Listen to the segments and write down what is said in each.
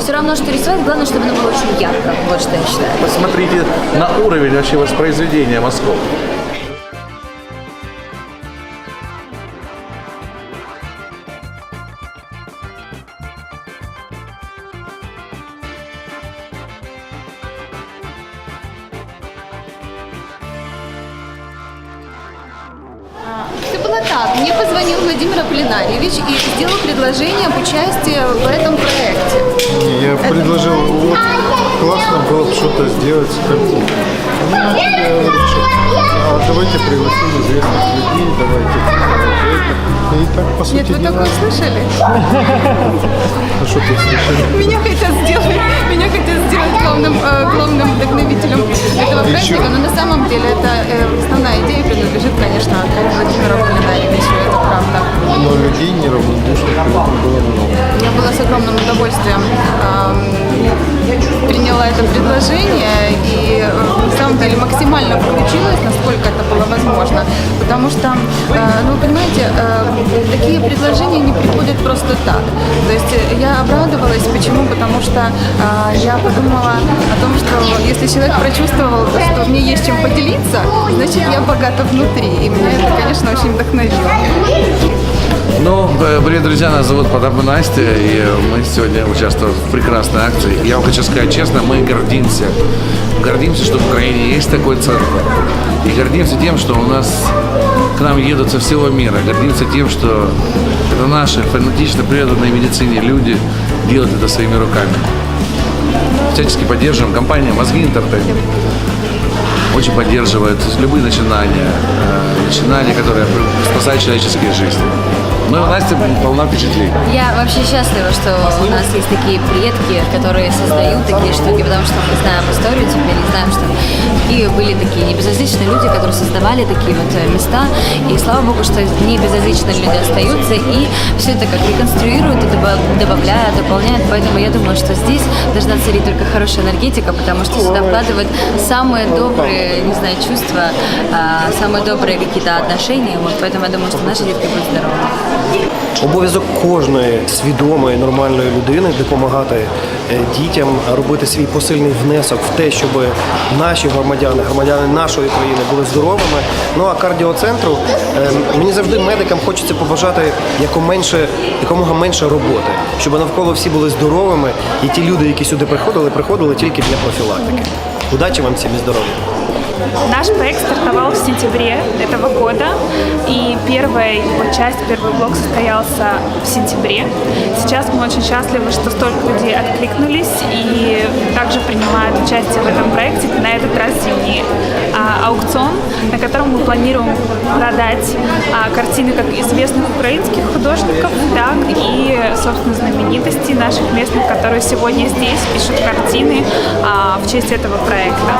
Все равно, что рисовать, главное, чтобы оно было очень ярко. Вот что я считаю. Посмотрите на уровень вообще воспроизведения мазков. Все было так. Мне позвонил Владимир Аполлинарьевич и сделал предложение об участии в этом проекте. Я предложил, вот, классно было бы что-то сделать с а давайте пригласим известных людей, давайте это. И так, по сути Нет, вы такое слышали? а что ты слышали? Меня хотят сделать, меня хотят сделать главным, э, главным вдохновителем этого чё? но на самом деле это э, основная идея принадлежит, конечно, огромным удовольствием приняла это предложение и э, на самом деле максимально включилась, насколько это было возможно. Потому что, э, ну понимаете, э, такие предложения не приходят просто так. То есть я обрадовалась, почему? Потому что я подумала о том, что если человек прочувствовал, что мне есть чем поделиться, значит я богата внутри. И меня это, конечно, очень вдохновило. Ну, э, привет, друзья, нас зовут Потап и Настя, и мы сегодня участвуем в прекрасной акции. Я вам хочу сказать честно, мы гордимся. Гордимся, что в Украине есть такой центр. И гордимся тем, что у нас к нам едут со всего мира. Гордимся тем, что это наши фанатично преданные медицине люди делают это своими руками. Всячески поддерживаем компания Мозги Entertainment очень поддерживает любые начинания, э, начинания, которые спасают человеческие жизни. Ну, и Настя полна впечатлений. Я вообще счастлива, что у нас есть такие предки, которые создают такие штуки, потому что мы знаем историю теперь, и знаем, что Киеве были такие небезразличные люди, которые создавали такие вот э, места, и слава богу, что небезразличные люди остаются, и все это как реконструируют, и доба- добавляют, дополняют, поэтому я думаю, что здесь должна царить только хорошая энергетика, потому что сюда вкладывают самые добрые, не знаю, чувства, а, самые добрые какие-то отношения, вот, поэтому я думаю, что наши детки будут здоровы. Обов'язок кожної свідомої нормальної людини допомагати е, дітям робити свій посильний внесок в те, щоб наші громадяни, громадяни нашої країни були здоровими. Ну а кардіоцентру е, мені завжди медикам хочеться побажати якоменше, якомога менше роботи, щоб навколо всі були здоровими, і ті люди, які сюди приходили, приходили тільки для профілактики. Удачі вам всім і здоров'я! Наш проект стартовал в сентябре этого года, и первая его часть, первый блок состоялся в сентябре. Сейчас мы очень счастливы, что столько людей откликнулись и также принимают участие в этом проекте, на этот раз зимний а, Аукцион, на котором мы планируем продать а, картины как известных украинских художников, так и, собственно, знаменитостей наших местных, которые сегодня здесь пишут картины а, в честь этого проекта.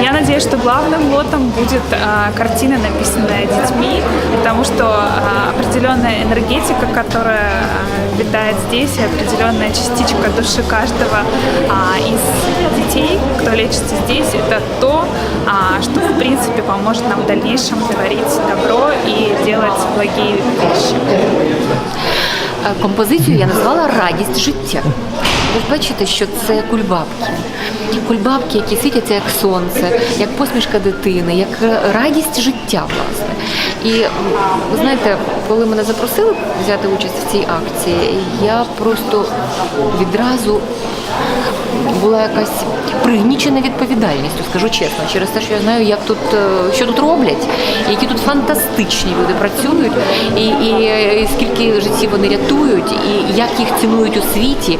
Я надеюсь, что главным лотом будет а, картина, написанная детьми, потому что а, определенная энергетика, которая а, витает здесь, и определенная частичка души каждого а, из детей, кто лечится здесь, это то, а, что принципе поможет нам в дальнейшем творить добро и делать благие вещи. Е, Композицію я назвала Радість життя. Ви ж бачите, що це кульбабки. Кульбабки, які світяться як сонце, як посмішка дитини, як е, радість життя, власне. І ви знаєте, коли мене запросили взяти участь в цій акції, я просто відразу була якась пригнічена відповідальністю, скажу чесно, через те, що я знаю, як тут е, що тут роблять, які тут фантастичні люди працюють, і, і, і скільки життів вони рятують, і як їх цінують у світі,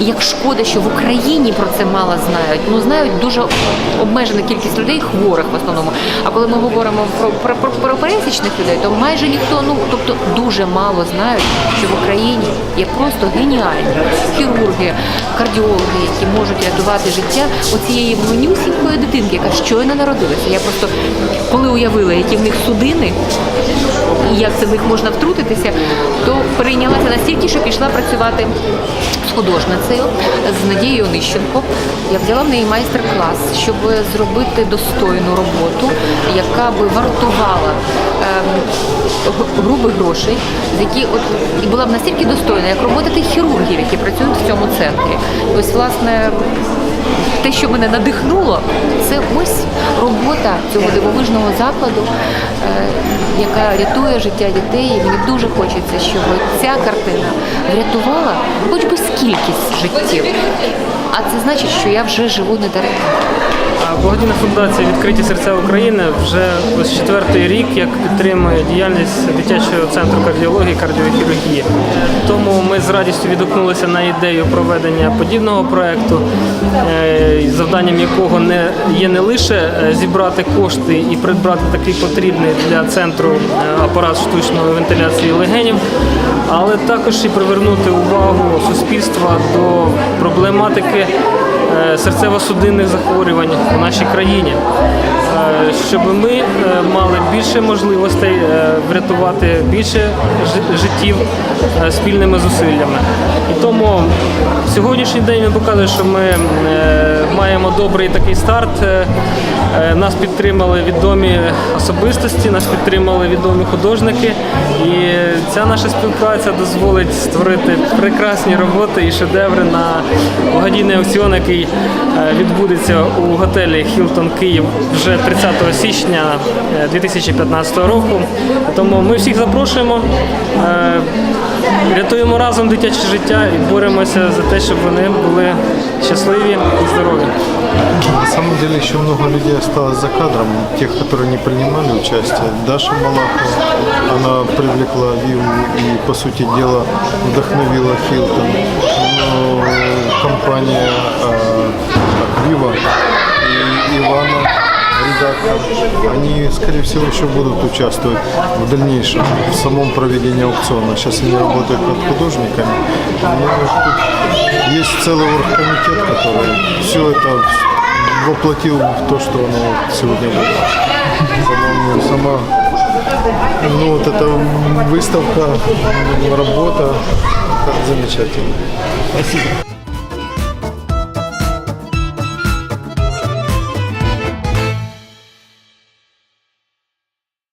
і як шкода, що в Україні про це мало знають. Ну знають дуже обмежена кількість людей, хворих в основному. А коли ми говоримо про, про, про, про пересічних людей, то майже ніхто, ну тобто дуже мало знають, що в Україні є просто геніальні хірурги, кардіологи, які можуть рятувати життя оцієї манюсінької дитинки, яка щойно народилася. Я просто коли уявила, які в них судини і як це в них можна втрутитися, то перейнялася настільки, що пішла працювати з художницею з Надією Онищенко. Я взяла в неї майстер-клас, щоб зробити достойну роботу, яка би вартувала ем, грубих грошей, які от і була б настільки достойна, як робота тих хірургів, які працюють в цьому центрі. Ось, власне, те, що мене надихнуло, це ось робота цього дивовижного закладу, е, яка рятує життя дітей. І мені дуже хочеться, щоб ця картина врятувала хоч би скількись життів. А це значить, що я вже живу не даремно. Благодійна фундація Відкриті серця України вже ось четвертий рік як підтримує діяльність дитячого центру кардіології і кардіохірургії. Тому ми з радістю відгукнулися на ідею проведення подібного проекту, е, завданням якого не є не лише е, зібрати кошти і придбати такий потрібний для центру е, апарат штучної вентиляції легенів, але також і привернути увагу суспільства до проблематики е, серцево-судинних захворювань у нашій країні, Е, щоб ми е, мали більше можливостей е, врятувати більше життів е, спільними зусиллями. І тому сьогоднішній день він показує, що ми маємо добрий такий старт. Нас підтримали відомі особистості, нас підтримали відомі художники. І ця наша співпраця дозволить створити прекрасні роботи і шедеври на благодійний аукціон, який відбудеться у готелі Хілтон Київ вже 30 січня е, 2015 року. Тому ми всіх запрошуємо, е, рятуємо разом дитяче життя і боремося за те, щоб вони були щасливі і здорові. На самом деле еще много людей осталось за кадром, тех, которые не принимали участие. Даша Малахова, она привлекла Виву и, по сути дела, вдохновила Хилтон. Но компания э, Вива и Ивана, редактор, они, скорее всего, еще будут участвовать в дальнейшем в самом проведении аукциона. Сейчас они работают над художниками. Но тут есть целый оргкомитет, который все это воплотил в то, что оно сегодня было. Сама ну, вот эта выставка, работа, как замечательно. Спасибо.